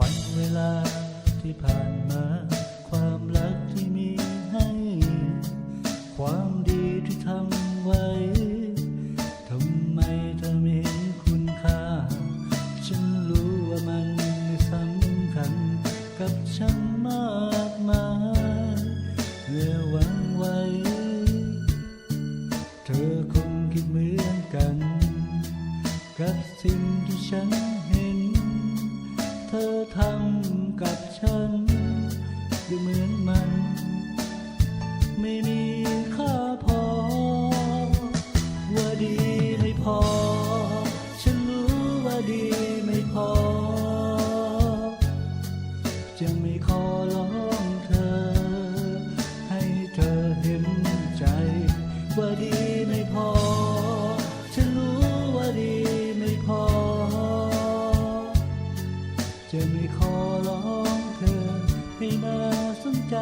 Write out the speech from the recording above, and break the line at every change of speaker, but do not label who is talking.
วันเวลาที่ผ่านมา ความรักที่มีให้ ความดีที่ทำไว้ ทำไมเธอไม่เห็นคุณค่า ฉันรู้ว่ามันไม่สำคัญกับฉันมากมายเมื่อหวังไว้ เธอคงคิดเหมือนกัน กับสิ่งที่ฉัน ธอทำกับฉัน ดูเหมือนมัน ไม่มีค่าพอ ว่าดีไม่พอ ฉันรู้ว่าดีไม่พอจึงไม่ขอร้องเธอ ให้เธอเห็นใจ ว่าดี จะไม่ขอร้องเธอให้มาสนใจ